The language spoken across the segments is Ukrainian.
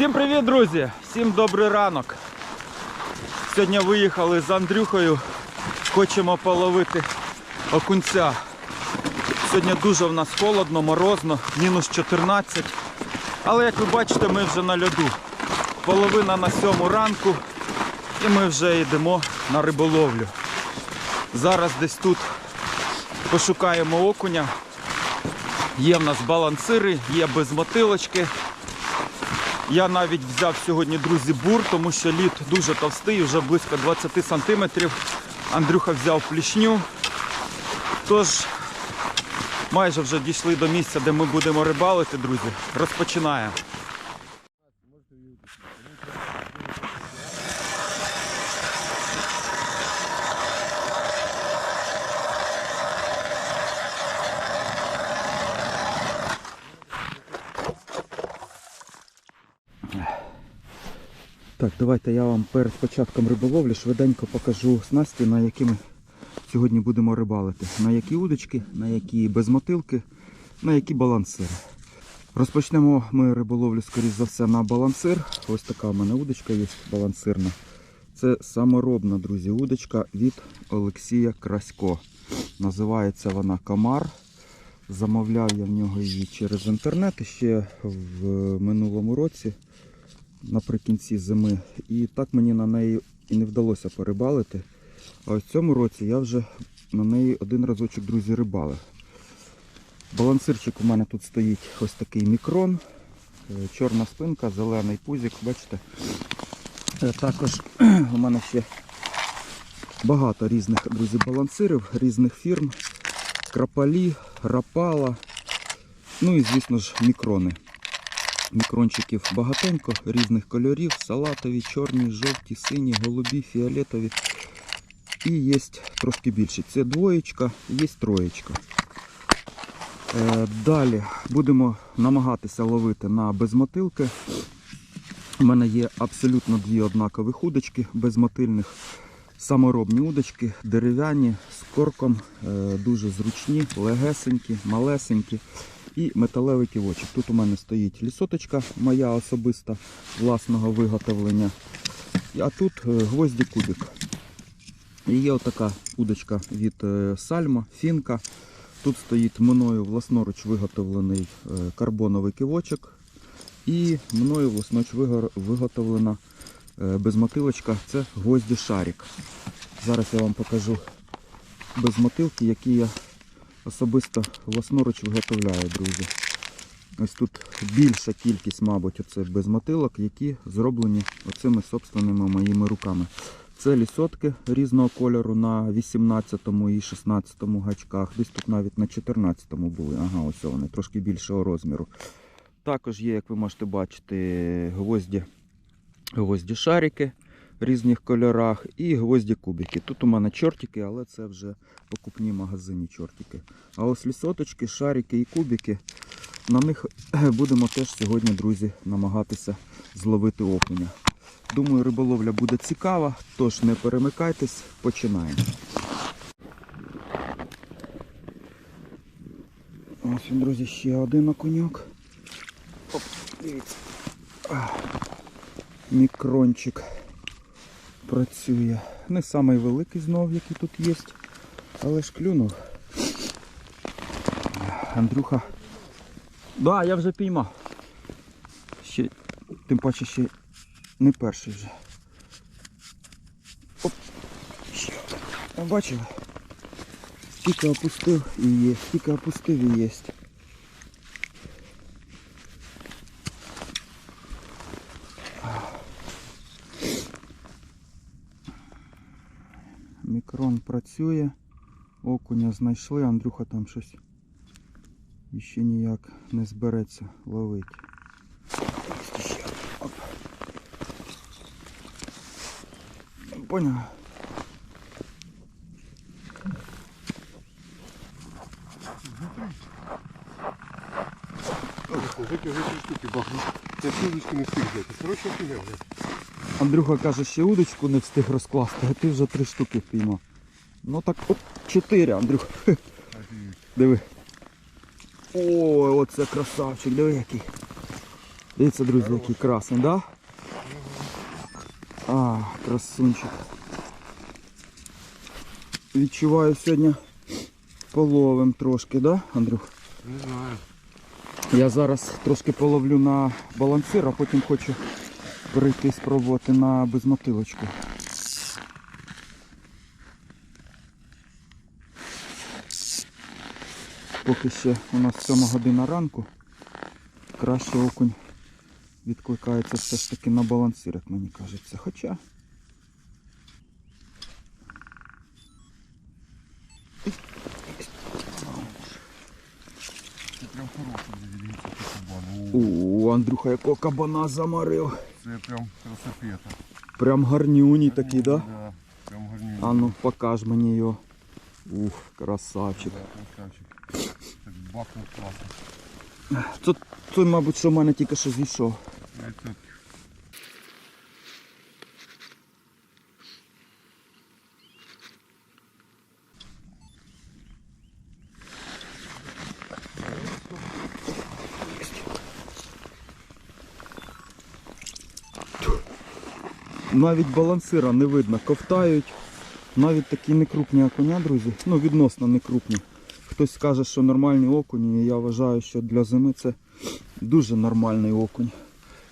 Всім привіт, друзі! Всім добрий ранок. Сьогодні виїхали з Андрюхою. Хочемо половити окунця. Сьогодні дуже в нас холодно, морозно, мінус 14. Але як ви бачите, ми вже на льоду. Половина на сьому ранку і ми вже йдемо на риболовлю. Зараз десь тут пошукаємо окуня. Є в нас балансири, є без мотилочки. Я навіть взяв сьогодні, друзі, бур, тому що лід дуже товстий, вже близько 20 сантиметрів. Андрюха взяв плішню. Тож, майже вже дійшли до місця, де ми будемо рибалити, друзі. Розпочинаємо. Так, давайте я вам перед початком риболовлі швиденько покажу снасті, на які ми сьогодні будемо рибалити. На які удочки, на які безмотилки, на які балансири. Розпочнемо ми риболовлю, скоріш за все, на балансир. Ось така у мене удочка є балансирна. Це саморобна, друзі, удочка від Олексія Красько. Називається вона Комар. Замовляв я в нього її через інтернет ще в минулому році наприкінці зими. І так мені на неї і не вдалося порибалити. А в цьому році я вже на неї один разочок, друзі, рибалив. Балансирчик у мене тут стоїть ось такий мікрон, е, чорна спинка, зелений пузик, бачите. Е, Також у мене ще багато різних, друзі, балансирів, різних фірм. Крапалі, рапала, ну і, звісно ж, мікрони. Мікрончиків багатенько, різних кольорів, салатові, чорні, жовті, сині, голубі, фіолетові. І є трошки більше. Це двоєчка, є троєчка. Е, далі будемо намагатися ловити на безмотилки. У мене є абсолютно дві однакові удочки безмотильних. Саморобні удочки, дерев'яні, з корком, е, дуже зручні, легесенькі, малесенькі і металевий ківочок. Тут у мене стоїть лісоточка моя особиста власного виготовлення. А тут е, гвозді кубик. І є отака удочка від е, Сальма, фінка. Тут стоїть мною власноруч виготовлений е, карбоновий кивочок. І мною власноруч виготовлена безмотилочка. Це гвозді шарик. Зараз я вам покажу безмотилки, які я особисто власноруч виготовляю, друзі. Ось тут більша кількість, мабуть, оце безмотилок, які зроблені оцими собственними моїми руками. Це лісотки різного кольору на 18 і 16 гачках. Десь тут навіть на 14 були. Ага, ось вони, трошки більшого розміру. Також є, як ви можете бачити, гвозді, гвозді шарики різних кольорах і гвозді кубики. Тут у мене чортики, але це вже покупні магазині чортики. А ось лісоточки, шарики і кубики. На них будемо теж сьогодні, друзі, намагатися зловити окуня. Думаю, риболовля буде цікава, тож не перемикайтесь, починаємо. Ось він, друзі, ще один окуньок. Оп, дивіться. Мікрончик працює. Не самий великий знов, який тут є, але ж клюнув. Андрюха. Да, я вже піймав. Ще, тим паче ще не перший вже. Оп. Ще. Бачили? Скільки опустив і є, скільки опустив і є. Мікрон працює. Окуня знайшли, Андрюха там щось іще ніяк не збереться ловити. Поняв. Андрюха каже, ще удочку не встиг розкласти, а ти вже три штуки впіймав. Ну так от чотири, Андрюха. Диви. Ой, оце красавчик, диви який. Дивіться, друзі, який красний, да? А, красунчик. Відчуваю сьогодні половим трошки, да, Андрюх? Не знаю. Я зараз трошки половлю на балансир, а потім хочу перейти спробувати на безмотилочку. Поки ще у нас 7 година ранку. Краще окунь відкликається все ж таки на балансир, як мені кажеться. Хоча. О, у Андрюха якого кабана замарив. Це прям красопета. Прям гарнюній такий, да? Да, прям гарнюнь. А ну покаж мені його. Ух, красавчик. Да, красавчик. Бахнув класно. Це той, мабуть, що в мене тільки що зійшов. Навіть балансира не видно, ковтають. Навіть такі некрупні окуня, друзі. Ну, відносно некрупні. Хтось скаже, що нормальні окуні, і я вважаю, що для зими це дуже нормальний окунь.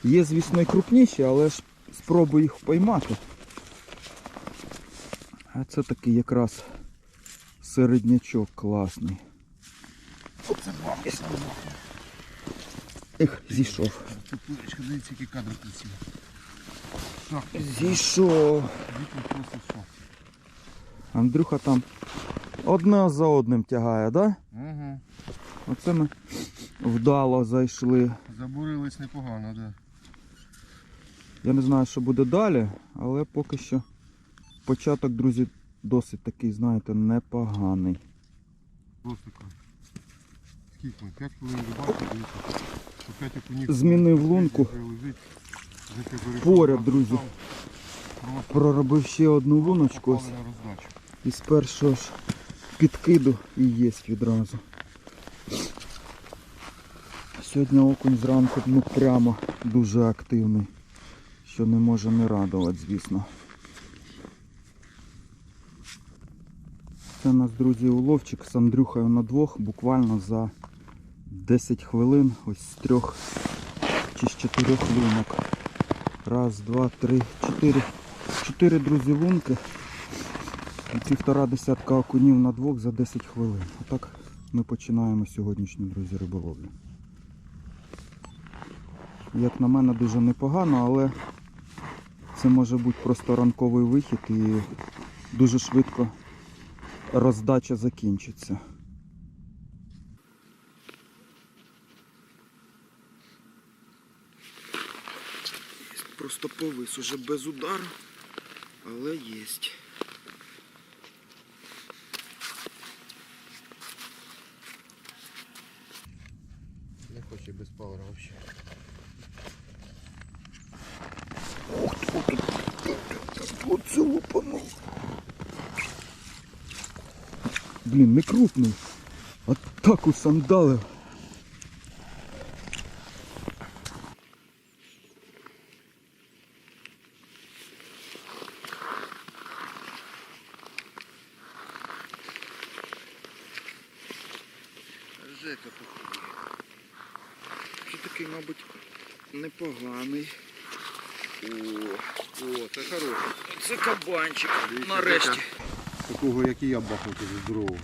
Є, звісно, і крупніші, але ж спробую їх поймати. А це такий якраз середнячок класний. Це бахнув. Ех, зійшов. Тупирочка, дивіться, які кадри красиві. Зійшов. Андрюха там одне за одним тягає, да? Угу. Оце ми вдало зайшли. Забурились непогано, да. Я не знаю, що буде далі, але поки що початок, друзі, досить такий, знаєте, непоганий. Просто. Скільки ми? 5 хвилин рибалки, дивіться. По 5 окунів. Змінив лунку. Поряд, друзі. Проробив ще одну луночку і з першого ж підкиду і є відразу. Сьогодні окунь зранку ну прямо дуже активний, що не може не радувати, звісно. Це у нас, друзі, уловчик з Андрюхою на двох, буквально за 10 хвилин, ось з трьох чи з чотирьох лунок. Раз, два, три, чотири. Чотири, друзі, лунки. Півтора десятка окунів на двох за 10 хвилин. Отак ми починаємо сьогоднішню, друзі, риболовлю. Як на мене, дуже непогано, але це може бути просто ранковий вихід і дуже швидко роздача закінчиться. Просто повис уже без удару, але єсть. Не пауэра вообще. Ух ты, вот лупанув. Блин, не крупный. А так у Жека походу. Що такий, мабуть, непоганий. О, О, це хороше. це кабанчик. Дивіться, Нарешті. Такого, як і я бахнув, тоді здорового.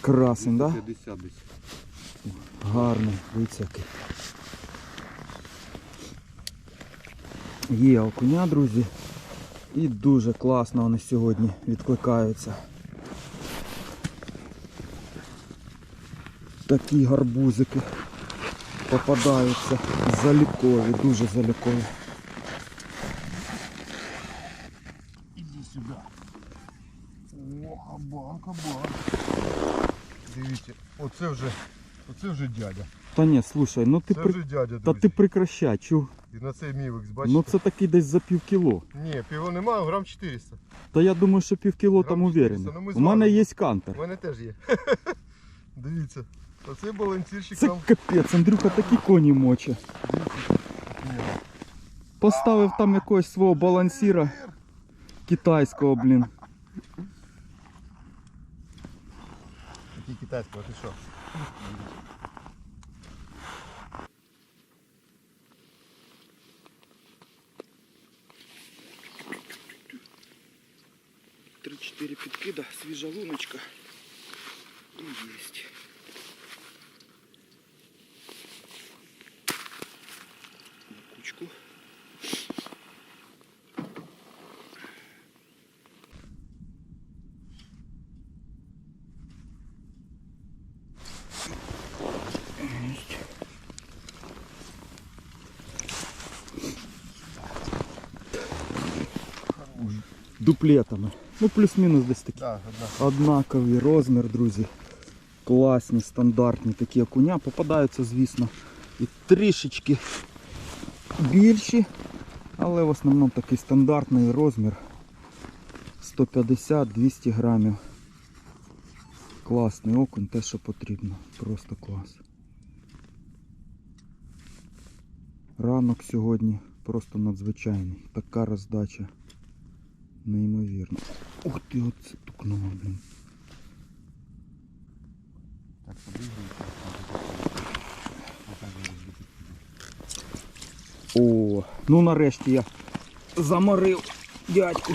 Красень, да? 50 десь. Гарний, дивіться який. Є окуня, друзі. І дуже класно вони сьогодні відкликаються. Такі гарбузики попадаються залікові, дуже залікові. Оце вже, оце вже дядя. Та ні, слушай, ну ти Це при... вже дядя, Та друзі. ти прекращай, чу. І на цей мівикс, бачите? Ну це такий десь за пів кіло. Ні, піво немає, грам 400. Та я думаю, що пів кіло там Грам 400, уверений. ну ми У мене є кантер. У мене теж є. Дивіться. Оце балансірщик Це нам. капець, Андрюха такі коні моче. Поставив там якогось свого балансіра китайського, блін. Який китайський, а ти що? Три-чотири підкида, свіжа луночка. І єсть. Дуплетами. Ну, плюс-мінус десь такі. Так, одна. Однаковий розмір, друзі. Класні, стандартні такі окуня. Попадаються, звісно, і трішечки більші, але в основному такий стандартний розмір. 150-200 грамів. Класний окунь, те, що потрібно. Просто клас. Ранок сьогодні просто надзвичайний. Така роздача. Неймовірно. Ух ти, оце тукнуло, блін. Так. О, ну нарешті я заморив дядьку.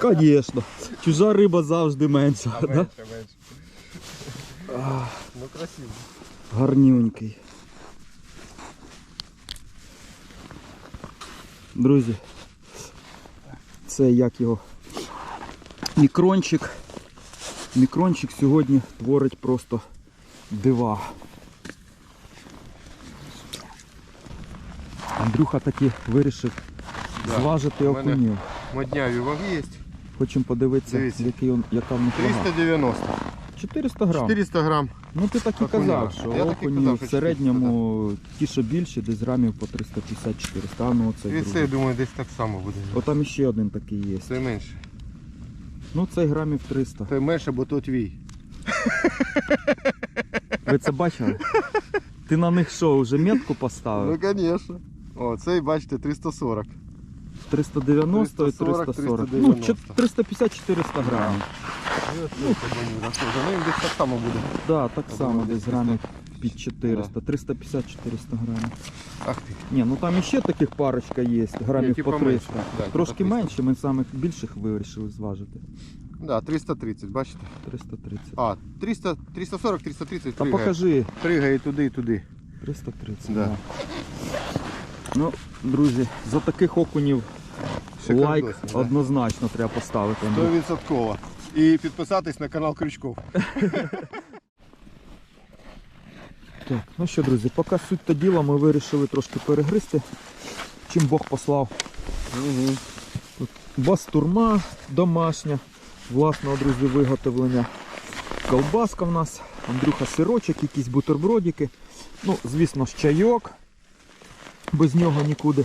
Конечно. Чужа риба завжди менша. Да? менше, менше. Ну красиво. Гарнюнький. Друзі, це як його мікрончик. Мікрончик сьогодні творить просто дива. Андрюха таки вирішив Да. зважити окунів. Модняві ваги є. Хочемо подивитися, який он, яка в них вага. 390. 400 грам. 400 грам. Ну ти так і казав, що Я так і окуні казав, в середньому ті, що більші, десь грамів по 350-400, ну оцей І це, я другий. думаю, десь так само буде. О, там іще один такий є. Це менше. Ну цей грамів 300. Це менше, бо то твій. Ви це бачили? Ти на них що, вже метку поставив? Ну, звісно. О, цей, бачите, 340. 390 і 340, 340. Ну, 350-400 грамів. Ну, За ним десь так само буде. Да, так Я само думаю, десь десь грамів під 400. 350-400 грамів. Ах ти. Ні, ну там іще таких парочка є, грамів типа по 300. менше, да, Трошки типа 300. менше, ми самих більших вирішили зважити. Да, 330, бачите? 330. А, 300, 340, 330 Та пригає. покажи. Пригає туди і туди. 330. Да. Да. Ну, друзі, за таких окунів Шикардос, лайк да. однозначно треба поставити. 100%. І підписатись на канал Крючков. Так, ну що, друзі, поки суть та діла, ми вирішили трошки перегризти. Чим Бог послав. Тут бастурма домашня, власного, друзі, виготовлення. Колбаска в нас, Андрюха сирочок, якісь бутербродики. Ну, звісно ж, чайок. Без нього нікуди.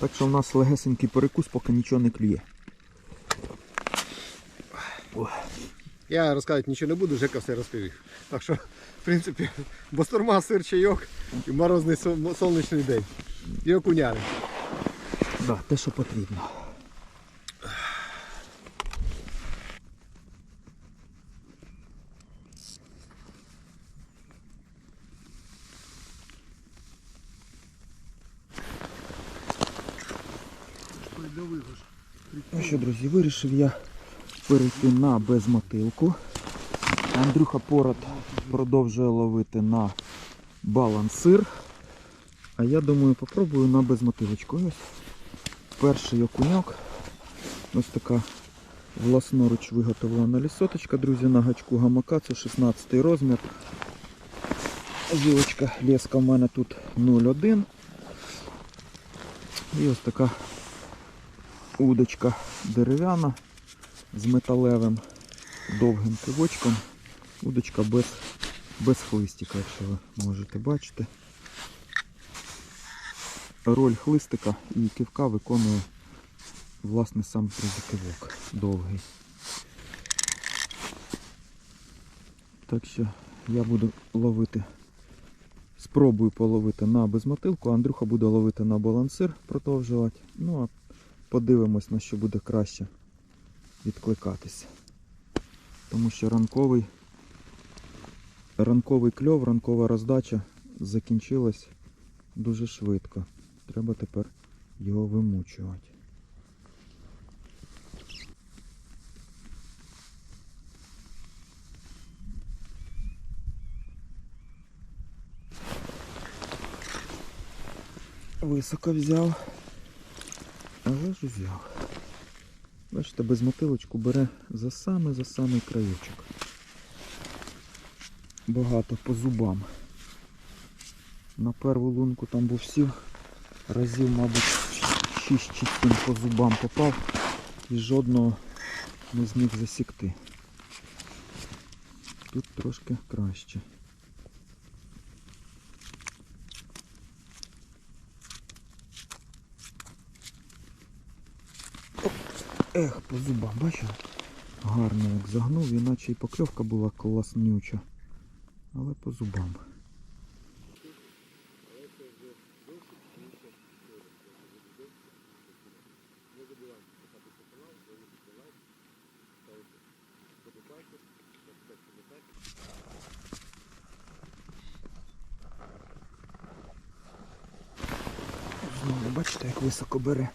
Так що в нас легесенький перекус, поки нічого не клює. Я розказувати нічого не буду, Жека все розповів. Так що, в принципі, бастурма, сир, чайок і морозний сон- сонячний день. І окуняри. Да, те, що потрібно. Ну що, друзі, вирішив я перейти на безмотилку. Андрюха Пород продовжує ловити на балансир. А я думаю, попробую на безмотилочку. Ось перший окуньок. Ось така власноруч виготовлена лісоточка, друзі, на гачку гамака. Це 16 розмір. Жилочка леска в мене тут 0,1. І ось така удочка дерев'яна з металевим довгим кивочком. Удочка без, без хлистика, якщо ви можете бачити. Роль хлистика і кивка виконує власне сам кивок довгий. Так що Я буду ловити, спробую половити на безмотилку, Андрюха буде ловити на балансир, продовжувати. Ну а подивимось, на що буде краще відкликатися. Тому що ранковий, ранковий кльов, ранкова роздача закінчилась дуже швидко. Треба тепер його вимучувати. Високо взяв, але ж. Бачите, без мотилочку бере за самий за самий краєчок. Багато по зубам. На перву лунку там був сів, разів, мабуть, 6 чи 7 по зубам попав і жодного не зміг засікти. Тут трошки краще. Ех, по зубам, бачив? Гарно як загнув, іначе і покльовка була класнюча. Але по зубам. Знову бачите, як високо бере.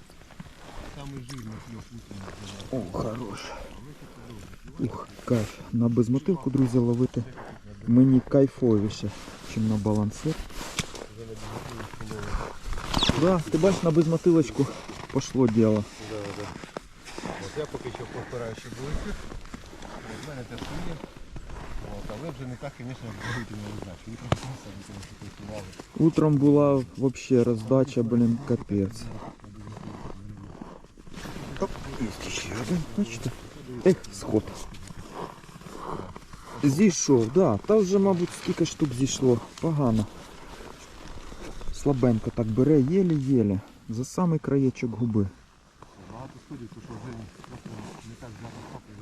Самый жирный клев О, хорош. Ух, кайф. На безмотилку, друзі, ловити мені кайфовіше, ніж на балансир. Да, ти бачиш, на безмотилочку пошло діло. Да, да. От я поки що повторяю, що були В мене теж є. От, але вже не так, звісно, як бути не роздачу. І просто самі тому що кайфували. Утром була взагалі роздача, блін, капець. Є ще один, бачите? Ех, сход. Зійшов, да. Та вже, мабуть, скільки штук зійшло. Погано. Слабенько так бере, єлі-єлі. За самий краєчок губи. Багато сходів, тому що вже не так багато хапає.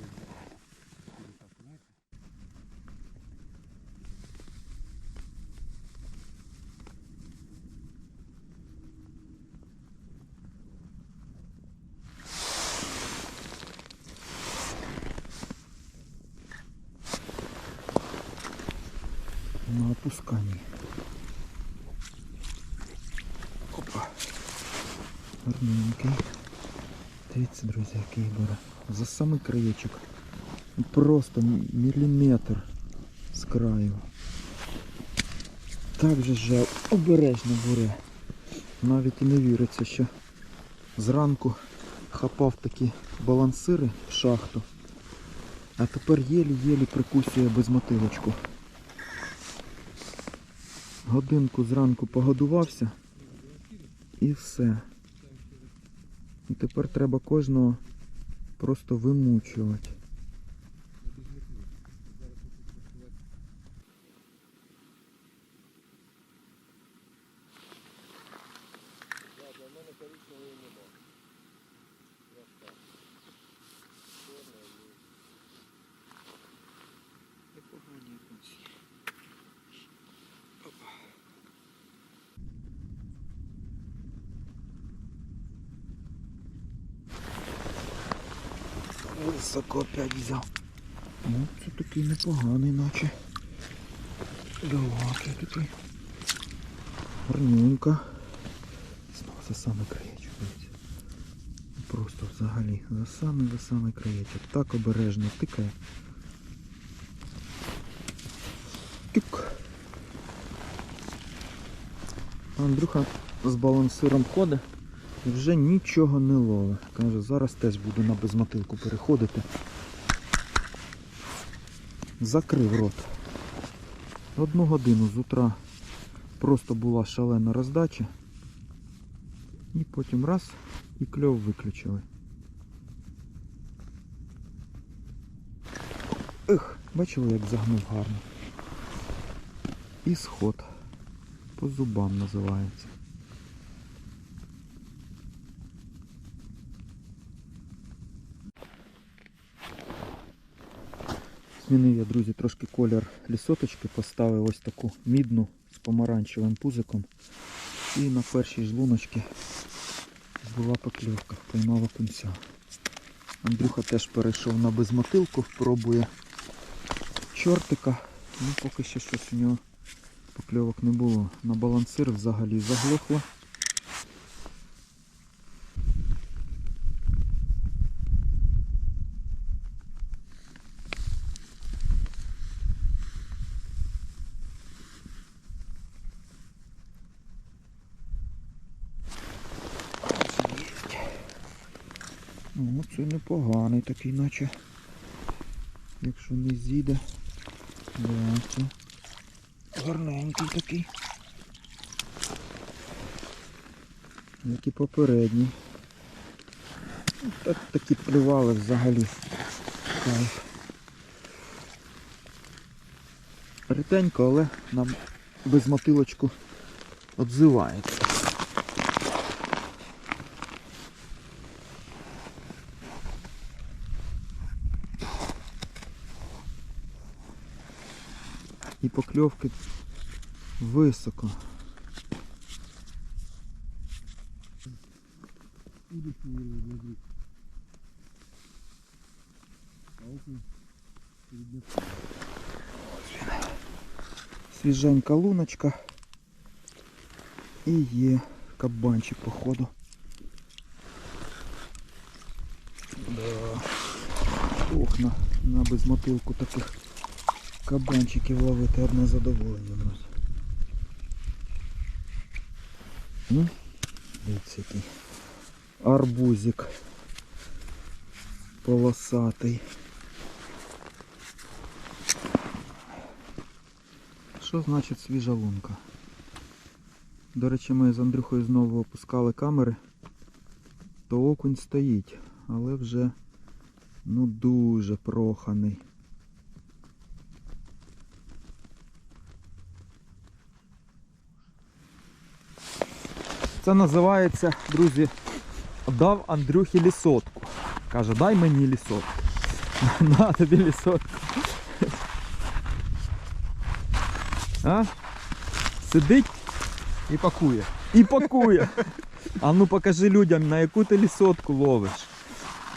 На опусканні. Опа. Гарненький. Який бере. За самий краєчок. Просто міліметр з краю. Так же же обережно бере. Навіть і не віриться, що зранку хапав такі балансири в шахту, а тепер єлі-єлі прикусує безмотилочку. Годинку зранку погодувався і все. І тепер треба кожного просто вимучувати. Високо опять взяв. Ну, це такий непоганий, наче. Далекий такий. Гарненько. За самий краєчок. Просто взагалі за самий за самий краєчок. Так обережно тикає. Тюк. Андрюха з балансиром ходить вже нічого не ловить. Каже, зараз теж буду на безмотилку переходити. Закрив рот. Одну годину з утра просто була шалена роздача. І потім раз і кльов виключили. Ех, бачили, як загнув гарно. І сход. По зубам називається. Змінив я, друзі, трошки колір лісоточки, поставив ось таку мідну з помаранчевим пузиком. І на першій ж луночці була покльовка, поймав окунця. Андрюха теж перейшов на безмотилку, пробує чортика. Ну, поки що щось у нього покльовок не було. На балансир взагалі заглохло. Ну, це непоганий такий, наче. Якщо не зійде. Да, це гарненький такий. Як і попередній. Так, такі плювали взагалі. Кайф. Ретенько, але нам без мотилочку отзивається. І покльовки високо. Свіженька луночка. І є кабанчик, походу. Да. Ох, на, на безмотилку таких Кабанчиків ловити одне задоволення, друзі. Ну, дивіться який. Арбузик. Полосатий. Що значить свіжа лунка? До речі, ми з Андрюхою знову опускали камери, то окунь стоїть, але вже ну дуже проханий. Це називається, друзі, дав Андрюхі лісотку. Каже, дай мені лісотку. На тобі лісотку. А? Сидить І пакує. і пакує. А ну покажи людям, на яку ти лісотку ловиш.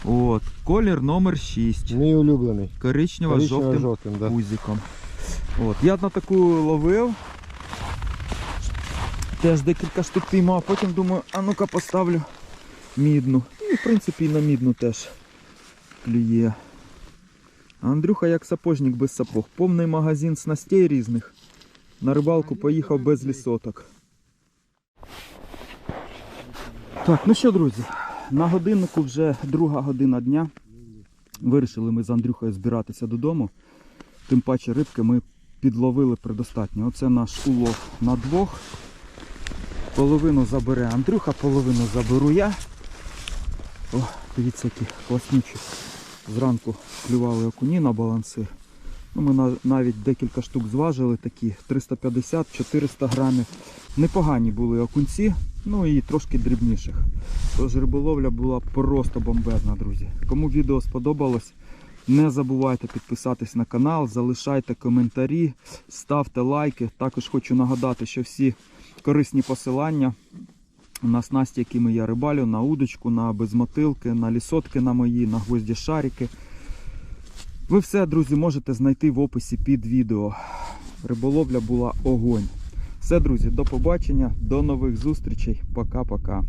От, колір номер 6. Мій улюблений. Коричнева з жовтим жовтим, да. пузиком. От, я на таку ловив. Теж декілька штук піймав, потім думаю, а ну-ка поставлю мідну. І в принципі і на мідну теж клює. Андрюха як сапожник без сапог. Повний магазин снастей різних. На рибалку поїхав без лісоток. Так, ну що, друзі, на годиннику вже друга година дня. Вирішили ми з Андрюхою збиратися додому. Тим паче рибки ми підловили предостатньо. Оце наш улов на двох. Половину забере Андрюха, половину заберу я. О, дивіться, які класнючі. Зранку клювали окуні на балансир. Ну, ми навіть декілька штук зважили, такі 350-400 грамів. Непогані були окунці, ну і трошки дрібніших. Тож риболовля була просто бомбезна, друзі. Кому відео сподобалось, не забувайте підписатись на канал, залишайте коментарі, ставте лайки. Також хочу нагадати, що всі корисні посилання на снасті, якими я рибалю, на удочку, на безмотилки, на лісотки на мої, на гвозді шарики. Ви все, друзі, можете знайти в описі під відео. Риболовля була огонь. Все, друзі, до побачення, до нових зустрічей. Пока-пока.